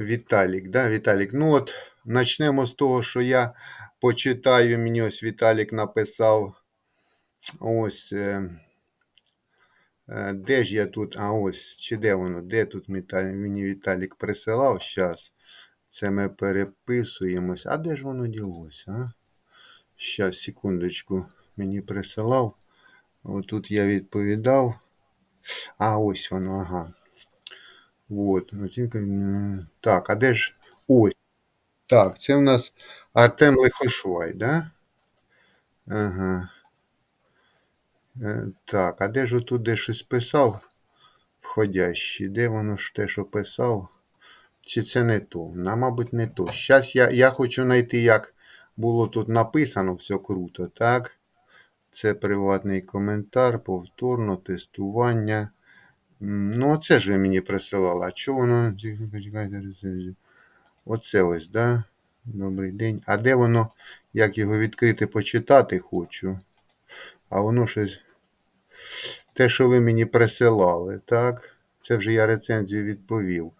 Віталік, да, Віталік. Ну от почнемо з того, що я почитаю. Мені ось Віталік написав. Ось. Е, е, де ж я тут? А ось, чи де воно? Де тут мені Віталік присилав? Щас. Це ми переписуємось. А де ж воно ділося? а? Щас, секундочку. Мені присилав. Отут я відповідав. А ось воно, ага. Вот. Оцінка. Так, а де ж. Ось. Так, це в нас Артем Лихошвай, да? Ага. Е, Так, а де ж отут де щось писав? Входящий. Де воно ж те, що писав? Чи це не то? На, мабуть, не то. Зараз я, я хочу знайти, як було тут написано, все круто, так? Це приватний коментар, повторно, тестування. Ну, оце ж ви мені присилали. А чого воно. Оце ось, да? Добрий день. А де воно, як його відкрити, почитати хочу? А воно щось. Те, що ви мені присилали, так? Це вже я рецензію відповів.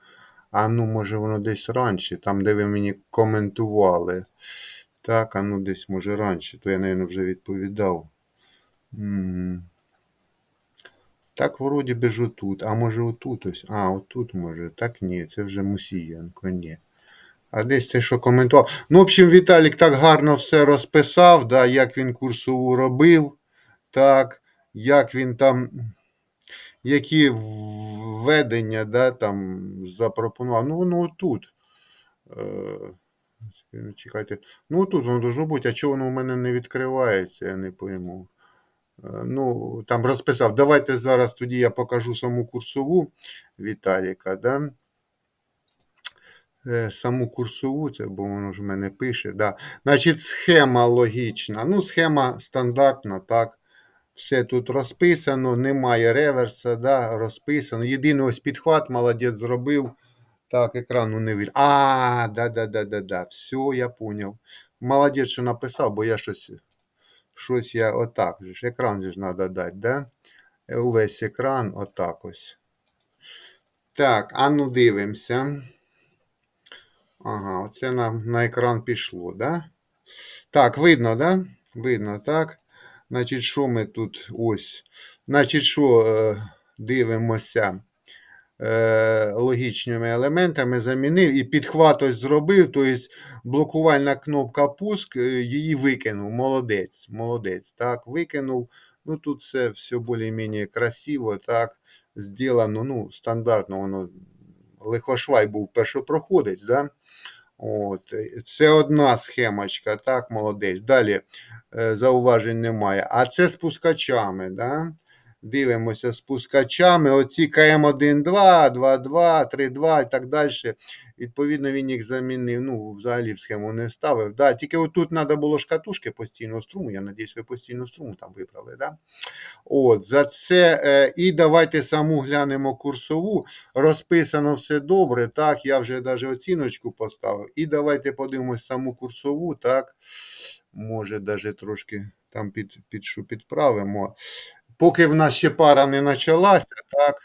А ну, може, воно десь раніше, там, де ви мені коментували. Так, а ну десь може раніше, то я, мабуть, вже відповідав. Так, вроді би ж отут. А може отут ось. А, отут може. Так ні, це вже Мусієнко, ні. А десь те, що коментував. Ну, в общем, Віталік так гарно все розписав, да, як він курсову робив, так, як він там, які введення да, там запропонував. Ну, воно отут. Е, чекайте. Ну, тут воно должно бути, а чого воно у мене не відкривається, я не пойму. Е, Ну, там розписав. Давайте зараз тоді я покажу саму курсову Віталіка. Да? Е, Саму курсову, це бо воно ж в мене пише. Да. Значить, схема логічна. Ну, схема стандартна, так. Все тут розписано, немає реверса, да, розписано. Єдиний ось підхват, молодець зробив. Так, екрану не видно. А, да, да, да, да, да. Все, я поняв. Молодець, що написав, бо я щось. Щось я отак. Екран же ж треба дати, да? Е, Увесь екран отак ось. Так, а ну дивимося. Ага, оце на, на екран пішло, да? Так, видно, да? Видно, так. Значить, що ми тут ось. Значить, що е, дивимося е, логічними елементами, замінив і підхват зробив, тобто блокувальна кнопка пуск, е, її викинув. Молодець, молодець. Так, викинув. Ну тут все все більш-менш красиво, так, зроблено, ну, стандартно воно. Лихошвай був першопроходець, да? От, Це одна схемочка, так, молодець. Далі е, зауважень немає. А це з пускачами. Да? Дивимося з пускачами. Оці КМ1, 2, 2, 2, 3, 2 і так далі. Відповідно, він їх замінив. Ну, взагалі в схему не ставив. Да? Тільки отут треба було шкатушки постійного струму. Я надіюсь, ви постійну струму там вибрали. Да? От, за це. Е, і давайте саму глянемо курсову. Розписано все добре. Так, я вже навіть оціночку поставив. І давайте подивимось саму курсову. Так, може, навіть трошки там під, під, підправимо. Поки в нас ще пара не почалася, так.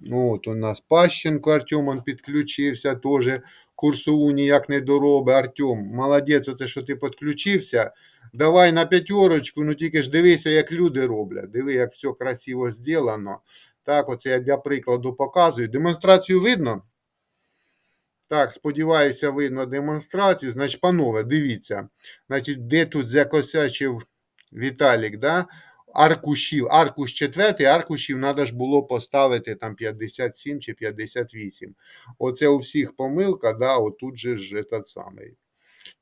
Ну, от у нас Пащенко Артем підключився, теж курсову ніяк не доробить. Артем, молодець, оце що ти підключився. Давай на п'ятерочку, ну тільки ж дивися, як люди роблять. Диви, як все красиво зроблено. Так, оце я для прикладу показую. Демонстрацію видно? Так, сподіваюся, видно демонстрацію. Значить, панове, дивіться. Значить, де тут закосячив Віталік, да? Аркушів, аркуш четвертий, аркушів треба ж було поставити там 57 чи 58. Оце у всіх помилка, да, отут же ж этот самий.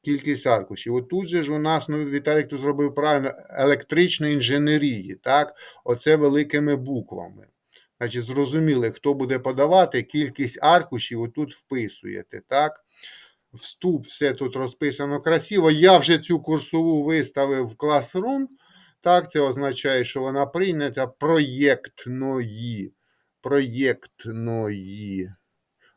Кількість аркушів. Отут же ж у нас, ну, Віталік тут зробив правильно, електричної інженерії, так, оце великими буквами. Значить, зрозуміли, хто буде подавати, кількість аркушів отут вписуєте, так. Вступ, все тут розписано красиво. Я вже цю курсову виставив в Classroom. Так, це означає, що вона прийнята проєктної. Проєктної.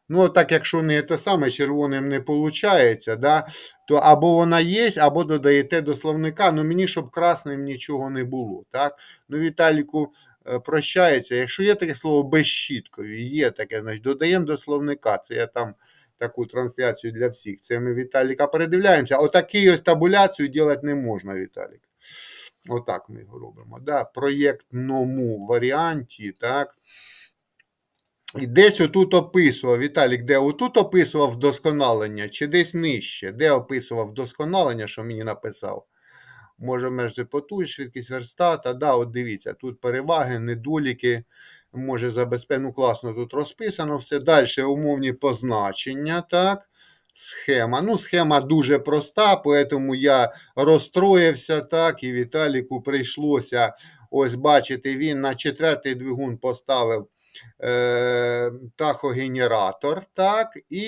Ну, так, якщо не те саме червоним не виходить, да, то або вона є, або додаєте до словника. Ну, мені, щоб красним нічого не було. так. Ну, Віталіку е, прощається. Якщо є таке слово безщіткові, є таке, значить додаємо до словника. Це я там таку трансляцію для всіх. Це ми Віталіка передивляємося. Отакий ось табуляцію робити не можна, Віталік. Отак ми його робимо. Да? Проєктному варіанті, так. І десь отут описував, Віталік, де отут описував вдосконалення, чи десь нижче, де описував вдосконалення, що мені написав. Може, межі потужність, швидкість верстата. Да, от дивіться, тут переваги, недоліки, може забезпечити. Ну, класно тут розписано все. Далі умовні позначення, так. Схема. Ну, схема дуже проста, тому я розстроївся, так, і Віталіку прийшлося, ось бачите, він на четвертий двигун поставив е, тахогенератор, так, і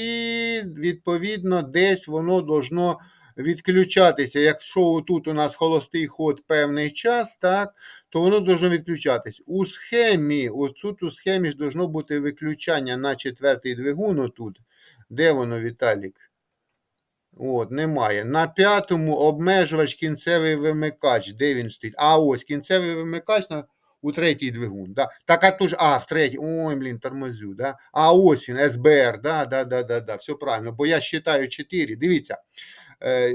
відповідно десь воно должно відключатися. Якщо тут у нас холостий ход певний час, так, то воно должно відключатись. У схемі, тут у схемі ж должно бути виключання на четвертий двигун отут. Де воно, Віталік? От, немає. На п'ятому обмежувач кінцевий вимикач. Де він стоїть? А ось кінцевий вимикач на, у третій двигун. Да. Так, а тут ж, а, в третій. Ой, блін, тормозю. Да. А ось він, СБР. Да, да, да, да, да. Все правильно. Бо я считаю 4. Дивіться,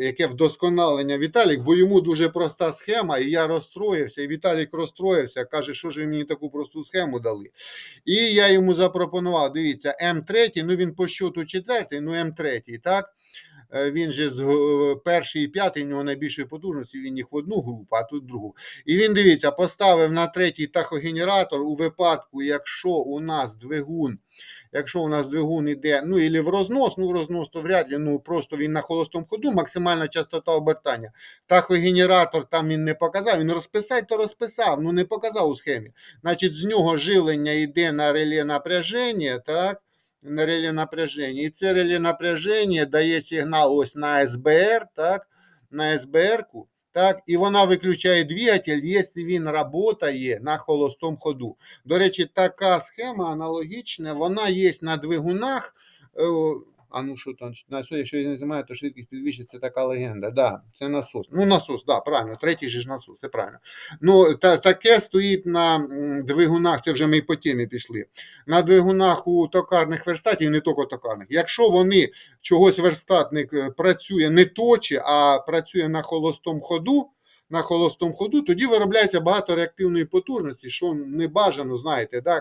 яке вдосконалення Віталік, бо йому дуже проста схема, і я розстроївся, і Віталік розстроївся, каже, що ж ви мені таку просту схему дали. І я йому запропонував, дивіться, М3, ну він по щоту четвертий, ну М3, так? Е, Він же з е, перший і п'ятий, у нього найбільшої потужності, він їх в одну групу, а тут другу. І він дивіться, поставив на третій тахогенератор у випадку, якщо у нас двигун, якщо у нас двигун іде, ну і в рознос, ну в рознос то вряд ли, ну просто він на холостому ходу, максимальна частота обертання. Тахогенератор там він не показав, він розписати, то розписав, ну не показав у схемі. Значить, з нього жилення йде на реле напряження, так? На релі напряження. І це релі напряження дає сигнал ось на СБР, так, на СБР-ку, так, і вона виключає двигатель, якщо він працює на холостому ходу. До речі, така схема аналогічна, вона є на двигунах. А ну що там, на що, якщо я не знаю, то швидкість підвищить, це така легенда. Да, це насос. Ну, насос, да, правильно, третій же ж насос, це правильно. Ну, та, таке стоїть на двигунах, це вже ми по темі пішли. На двигунах у токарних верстатів, не тільки токарних. Якщо вони чогось верстатник е, працює не точе, а працює на холостому ходу, на холостому ходу, тоді виробляється багато реактивної потужності, що не бажано, знаєте, да,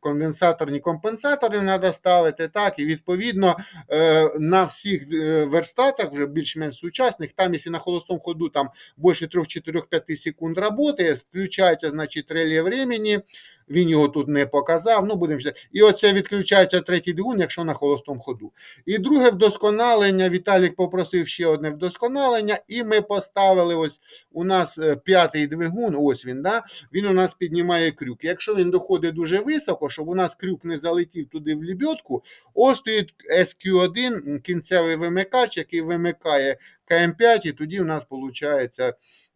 конденсаторні компенсатори треба ставити, так, і відповідно е, на всіх е, верстатах, вже більш-менш сучасних, там, якщо на холостому ходу там більше 3-4-5 секунд роботи, включається, значить, реле времени, він його тут не показав, ну будемо ще. І оце відключається третій двигун, якщо на холостому ходу. І друге вдосконалення, Віталік попросив ще одне вдосконалення, і ми поставили ось у нас е, п'ятий двигун, ось він, да? він у нас піднімає крюк. Якщо він доходить дуже високо, щоб у нас крюк не залетів туди в лебедку, ось стоїть SQ1, кінцевий вимикач, який вимикає КМ5, і тоді у нас виходить.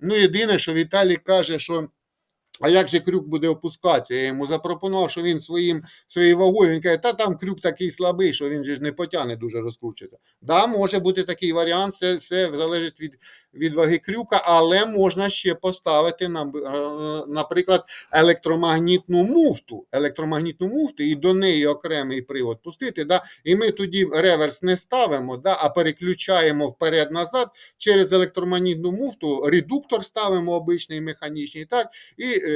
Ну, єдине, що Віталій каже, що. А як же крюк буде опускатися? Я йому запропонував, що він своїм, своєю вагою, він каже, та там крюк такий слабий, що він же ж не потягне дуже розкручується. Да, може бути такий варіант, це все залежить від, від ваги крюка, але можна ще поставити, нам, е, наприклад, електромагнітну муфту, електромагнітну муфту і до неї окремий привод пустити. Да, і ми тоді реверс не ставимо, да, а переключаємо вперед-назад через електромагнітну муфту, редуктор ставимо обичний механічний, так, і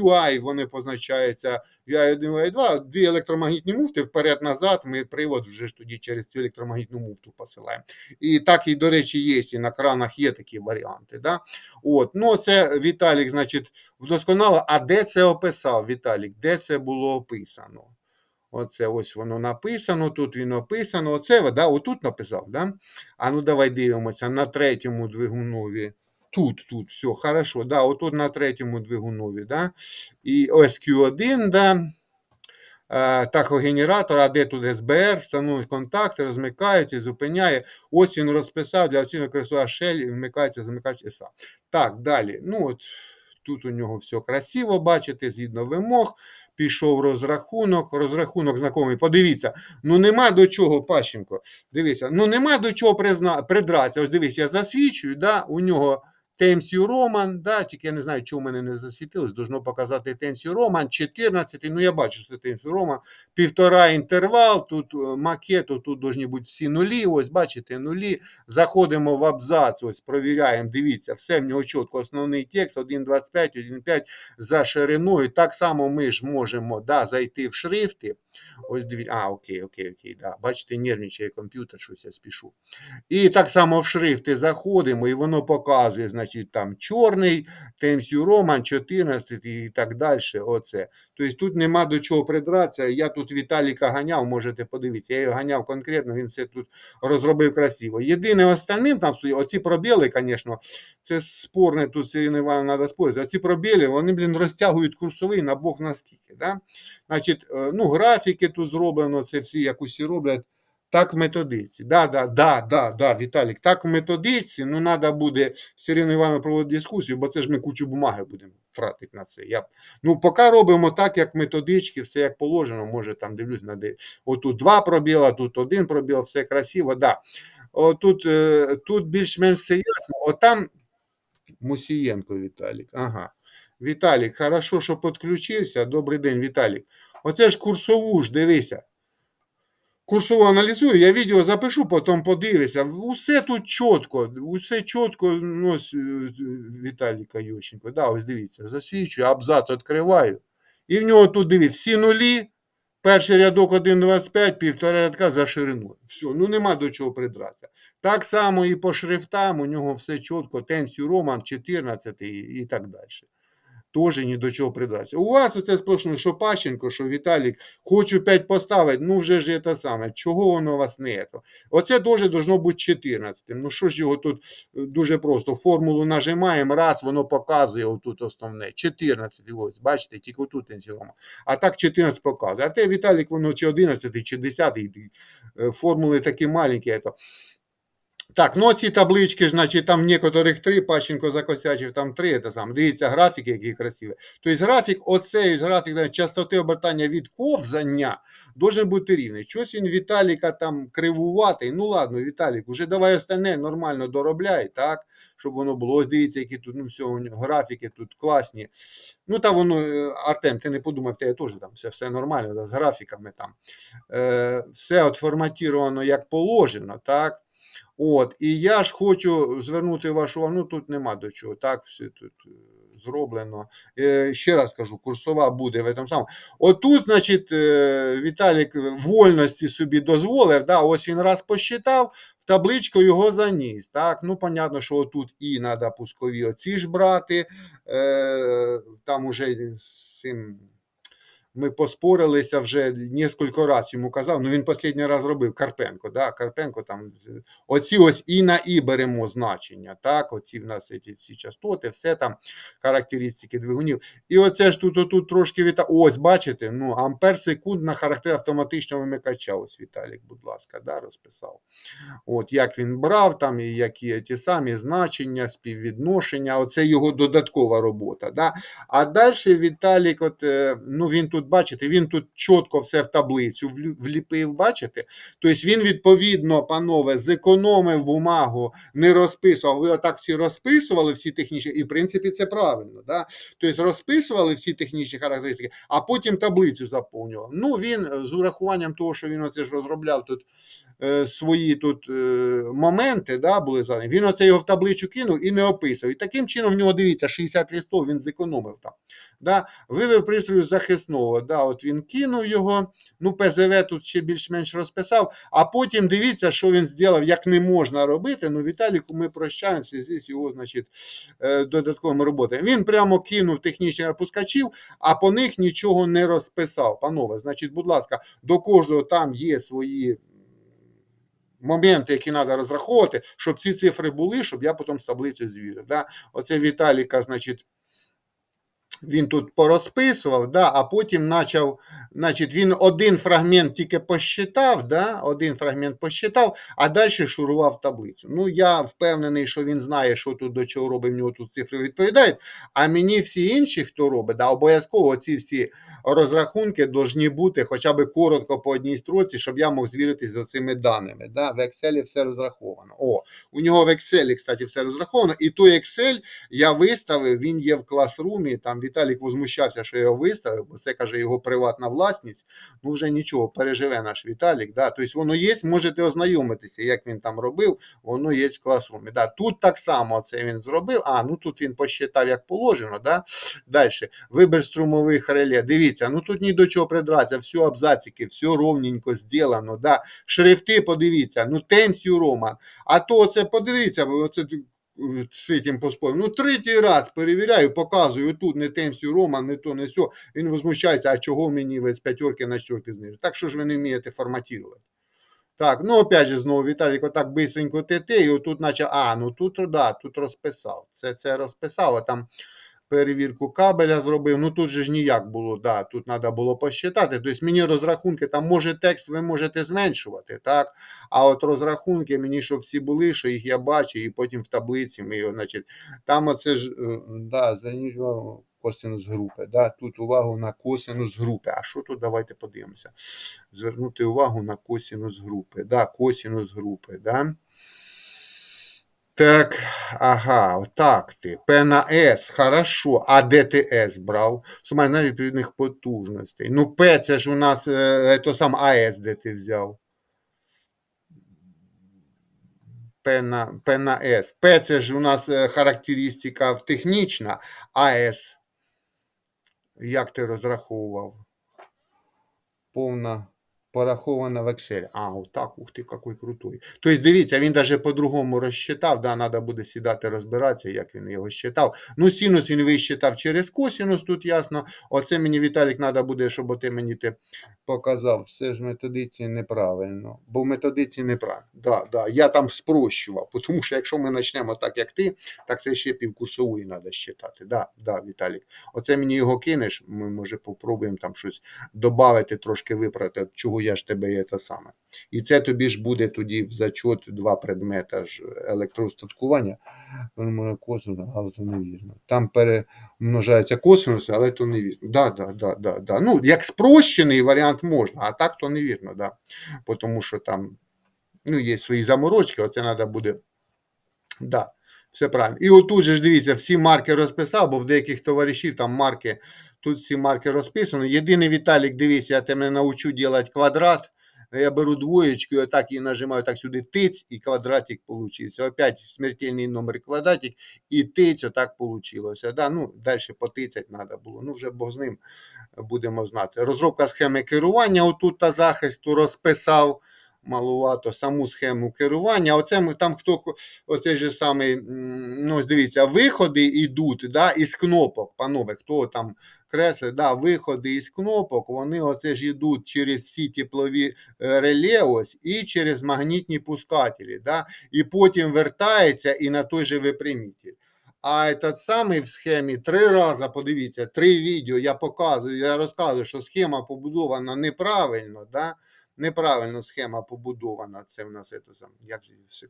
UI вони позначаються UI1, UI2, дві електромагнітні муфти вперед-назад, ми привод вже ж тоді через цю електромагнітну муфту посилаємо. І так і, до речі, є, і на кранах є такі варіанти. Да? От, ну це Віталік, значить, вдосконало. А де це описав Віталік? Де це було описано? Оце ось воно написано, тут він описано. Оце, да, отут написав, да? А ну давай дивимося на третьому двигунові. Тут, тут, все, хорошо, да, отут на третьому двигунові, да, і SQ1, да, тахогенератор, а де тут СБР, встановлюють контакти, розмикається, зупиняє. Ось він розписав для оцінок користувача Shell, вмикається замикач SA. Так, далі. Ну, от, тут у нього все красиво, бачите, згідно вимог. Пішов розрахунок, розрахунок знакомий. Подивіться, ну нема до чого, Пащенко. Дивіться, ну нема до чого придратися. Ось дивись, я засвічую, да, у нього Темсію Роман, да, тільки я не знаю, в мене не засвітилось, должно показати Темсію Роман, 14, ну я бачу, що це Темсію Роман, півтора інтервал, тут е, макету, тут должні бути всі нулі, ось бачите, нулі, заходимо в абзац, ось провіряємо, дивіться, все в нього чітко, основний текст. 1.25, 1.5 за шириною, так само ми ж можемо да, зайти в шрифти, ось дивіться, а, окей, окей, окей, да, бачите, нервничає комп'ютер, щось я спішу. І так само в шрифти заходимо, і воно показує, значить, там чорний, New Roman, 14 і так далі. Оце. Тобто тут нема до чого придратися. Я тут Віталіка ганяв, можете подивитися. Я його ганяв конкретно, він все тут розробив красиво. Єдине остальним там стоїть, оці пробіли, звісно, це спорне тут Сиріна Івановна треба спорити. Оці пробіли, вони, блін, розтягують курсовий на Бог наскільки. Да? Значить, е, ну, графіки тут зроблено, це всі якусі роблять. Так в методиці. Да, да, да, да, да, Віталік, так в методиці, ну треба буде з Іриною Івановною проводити дискусію, бо це ж ми кучу бумаги будемо тратити на це. Я, ну, поки робимо так, як методички, все як положено, може там дивлюсь на де. Отут два пробіла, тут один пробіл, все красиво, да. Отут, е, тут більш-менш ясно. Отам Мусієнко Віталік. Ага. Віталік, хорошо, що підключився. Добрий день, Віталік. Оце ж курсову ж, дивися. Курсово аналізую, я відео запишу, потім подивися. Усе тут чітко, усе чітко, ну, е, Віталіка Ющенко. Да, ось дивіться, засвідчую, абзац відкриваю. І в нього тут дивіться, всі нулі, перший рядок 1,25, півтора рядка за шириною. Все, ну нема до чого придратися. Так само і по шрифтам, у нього все чітко, Тенсію Роман 14 і, і так далі. Теж ні до чого придратися. У вас оце сплошно, що Пащенко, що Віталік, хочу 5 поставити, ну вже ж це саме. Чого воно у вас не то? Оце теж должно бути 14. Ну що ж його тут е, дуже просто. Формулу нажимаємо, раз, воно показує отут основне. 14. Ось, бачите, тільки отут тенсіома. А так 14 показує. А те Віталік, воно чи 11, чи 10, е, формули такі маленькі. То. Так, ну ці таблички, значить, там некоторих три, Пащенко закосячив, там три, це сам. Дивіться, графіки, які красиві. Тобто графік, оцей графік значить, частоти обертання від ковзання должен бути рівний. Щось він Віталіка там кривуватий. Ну ладно, Віталік, уже давай остальне нормально доробляй, так, щоб воно було. Ось дивіться, які тут ну, все, графіки тут класні. Ну, та воно, е, Артем, ти не подумав, в тебе теж там все, все нормально, да, з графіками там. Е, все от форматіровано як положено, так. От, і я ж хочу звернути вашу увагу, ну тут нема до чого, так, все тут е, зроблено. Е, ще раз кажу, курсова буде в этом самому. Отут, значить, е, Віталік вольності собі дозволив, да, ось він раз посчитав, в табличку його заніс. Так, ну, понятно, що отут і треба пускові оці ж брати, е, там уже з цим ми поспорилися вже кілька разів йому казав, ну він останній раз робив Карпенко. Да? Карпенко там оці ось і на і беремо значення. Так, оці в нас ці всі частоти, все там, характеристики двигунів. І оце ж тут отут трошки віта. Ось, бачите, ну, ампер секунд на характер автоматичного вимикача. Ось Віталік, будь ласка, да, розписав. От як він брав, там і які ті самі значення, співвідношення. Оце його додаткова робота. Да? А далі Віталік, от, е, ну він тут бачите, він тут чітко все в таблицю вліпив, бачите? Тобто він, відповідно, панове, зекономив бумагу, не розписував. Ви отак всі розписували всі технічні, і в принципі це правильно. Да? Тобто розписували всі технічні характеристики, а потім таблицю заповнював. Ну, він з урахуванням того, що він оце ж розробляв тут. Е, свої тут е, моменти да, були задані, він оце його в табличку кинув і не описав. І таким чином в нього, дивіться, 60 листов він зекономив там. Да. Вивів пристрою захисного. Да, от Він кинув його, ну ПЗВ тут ще більш-менш розписав, а потім дивіться, що він зробив, як не можна робити. Ну, Віталіку ми прощаємося з його значить, е, додатковими роботами. Він прямо кинув технічних опускачів, а по них нічого не розписав. Панове, значить, будь ласка, до кожного там є свої моменти, які треба розраховувати, щоб ці цифри були, щоб я потім з таблицею звірив. Да? Оце Віталіка, значить, він тут порозписував, да, а потім почав, значить, він один фрагмент тільки посчитав, да, один фрагмент посчитав, а далі шурував таблицю. Ну, я впевнений, що він знає, що тут до чого робить, в нього тут цифри відповідають. А мені всі інші, хто робить, да, обов'язково ці всі розрахунки повинні бути хоча б коротко по одній строці, щоб я мог звіритися з цими даними. Да. В Excel все розраховано. О, у нього в Excel, кстати, все розраховано. І той Excel я виставив, він є в класрумі. Там Віталік возмущався, що я його виставив, бо це каже його приватна власність. Ну вже нічого, переживе наш Віталік. Да? Тобто воно є, можете ознайомитися, як він там робив, воно є в класрумі. Да? Тут так само це він зробив. А, ну тут він посчитав, як положено. Да? Далі. Вибір струмових реле. Дивіться, ну тут ні до чого придратися, все абзацики, все ровненько зроблено. Да? Шрифти, подивіться, ну тенсію Рома. А то це подивіться, бо оце з поспорив. Ну, третій раз перевіряю, показую, тут не темсю Рома, не то, не сьо. Він возмущається, а чого мені ви з п'ятерки на чорки знижуєте? Так що ж ви не вмієте форматувати? Так, ну опять же знову Віталік отак бистренько ТТ, і отут наче, а, ну тут, да, тут розписав. Це це розписав, а там перевірку кабеля зробив. Ну тут же ж ніяк було, да, тут треба було посчитати. Тобто мені розрахунки, там може текст ви можете зменшувати, так? А от розрахунки мені, щоб всі були, що їх я бачу, і потім в таблиці ми його, значить, там оце ж, е, да, зверніть косинус групи. Да? Тут увагу на косинус групи. А що тут? Давайте подивимося. Звернути увагу на косинус групи. Да, косинус групи. Да? Так, ага, отак ти. П на С, хорошо. А де ти С брав? Сума на відповідних потужностей. Ну, П це ж у нас е, то сам АС, де ти взяв. П на, П на С. П це ж у нас е, характеристика технічна, АС. Як ти розраховував? Повна порахована в Excel. А, отак, ух ти, який крутой. Тобто, дивіться, він навіть по-другому розчитав, да, треба буде сідати розбиратися, як він його считав. Ну, синус він висчитав через косинус, тут ясно. Оце мені, Віталік, треба буде, щоб ти мені ти показав. Все ж методиці неправильно. Бо в методиці неправильно. Да, да, я там спрощував, тому що якщо ми почнемо так, як ти, так це ще півкусової треба считати. Да, да, Віталік. Оце мені його кинеш, ми може попробуємо там щось додати, трошки виправити, чого я ж тебе є те саме. І це тобі ж буде тоді в зачот два предмета ж електростаткування. Може косинус, але то невірно. Там перемножається косинуси, але то невірно. Да, да, да, да, да. Ну, як спрощений варіант можна, а так то невірно, да. Тому що там ну, є свої заморочки, оце треба буде. Да. Все правильно. І отут же ж дивіться, всі марки розписав, бо в деяких товаришів там марки, тут всі марки розписано. Єдиний Віталік, дивіться, я тебе навчу робити квадрат. Я беру двоєчку, і отак її нажимаю так сюди тиць, і квадратик получився. Опять смертельний номер квадратик, і тиць, отак получилося. Да? Ну, далі потицять треба було. Ну, вже Бог з ним будемо знати. Розробка схеми керування, отут та захисту розписав малувато саму схему керування. Оце там хто оцей же самий, ну дивіться, виходи йдуть да, із кнопок, панове, хто там креслить, да, виходи із кнопок, вони оце ж йдуть через всі теплові е, реле ось і через магнітні пускателі. Да, І потім вертається і на той же випрямитель. А этот самий в схемі три рази, подивіться, три відео я показую, я розказую, що схема побудована неправильно. Да? Неправильно схема побудована. Це в нас це, як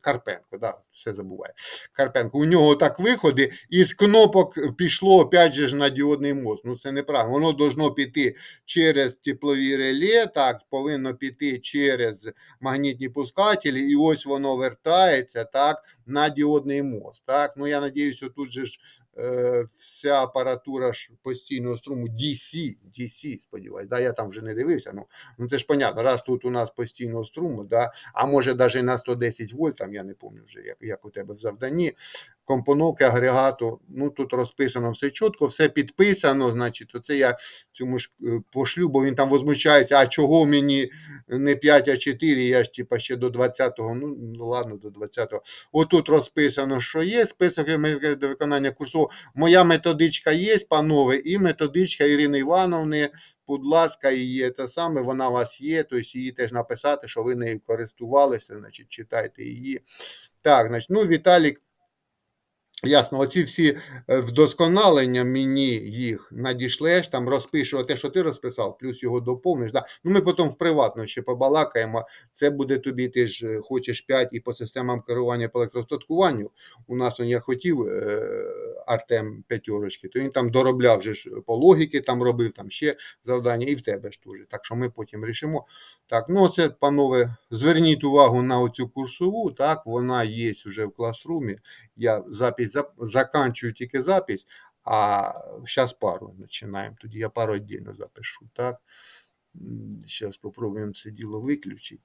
Карпенко, да, все забуває. Карпенко. У нього так виходи, з кнопок пішло опять же на діодний мост. Ну це неправильно. Воно должно піти через теплові реле, так, повинно піти через магнітні пускателі, і ось воно вертається так, на діодний мост. Так? Ну, Я надіюся, тут же ж вся апаратура ж постійного струму DC, DC, сподіваюся, да, я там вже не дивився. Ну, ну це ж понятно, раз тут у нас постійного струму, да, а може навіть на 110 вольт, там я не пам'ятаю вже, як, як у тебе в завданні компоновки агрегату. Ну тут розписано все чітко, все підписано. Значить, оце я цьому ж е, пошлю, бо він там возмущається, а чого мені не 5, а 4, я ж типа ще до 20-го. Ну, ну ладно, до 20-го. Отут розписано, що є. Список до виконання курсу. Моя методичка є, панове, і методичка Ірини Івановни. Будь ласка, її те саме, вона у вас є, тобто її теж написати, що ви нею користувалися, значить, читайте її. Так, значить, ну, Віталік Ясно, оці всі е, вдосконалення мені їх надішлеш, там розпишу те, що ти розписав, плюс його доповниш. Да? Ну, ми потім в приватно ще побалакаємо. Це буде тобі, ти ж е, хочеш 5 і по системам керування по електростаткуванню. У нас он, я хотів е, Артем п'ятерочки, то він там доробляв вже ж по логіки, там робив там ще завдання, і в тебе ж теж. Так що ми потім рішимо. Так, ну це, панове, зверніть увагу на оцю курсову, так, вона є вже в класрумі. Я запись тільки запись, а зараз пару починаємо. Тоді я пару віддільно запишу. Так? Зараз спробуємо це діло виключити.